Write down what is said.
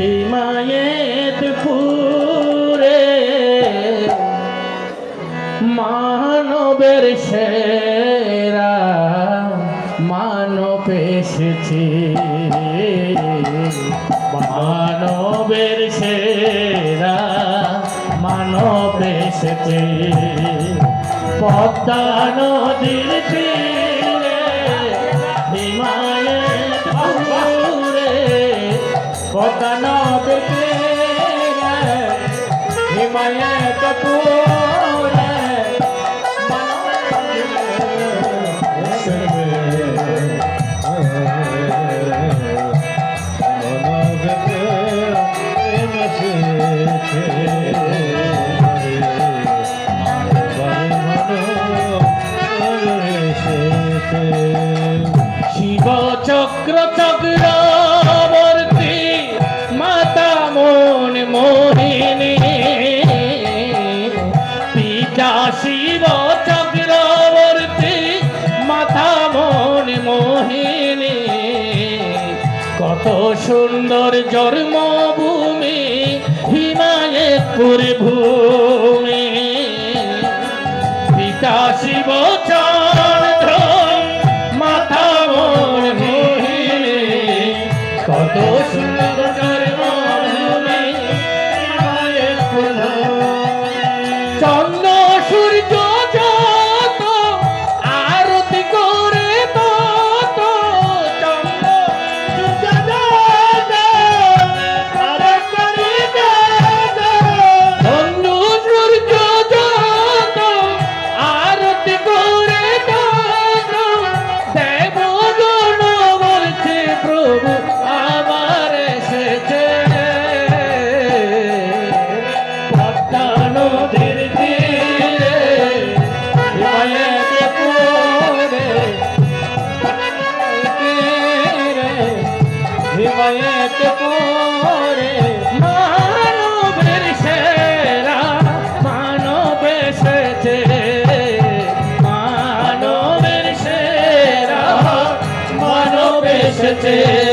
হিমায়েত পুরে মানবের সেরা মানব এসেছে। মানবের সেরা মানব এসেছে। পদ্মা নদীর তীরে পদ্মা নদীর হিমায়ত পুরে শিব চক্র চক্রবর্তী শিব চক্রবর্তী, মাতা মন মোহিনী। কত সুন্দর জন্মভূমি হিমায়তপুর ভূমি। পিতা শিব চন্দ্র মাথা মোর মোহিনী। কত সুন্দর হিমায়ত পুরে মানবের সেরা মানব এসেছে মানবের সেরা মানব এসেছে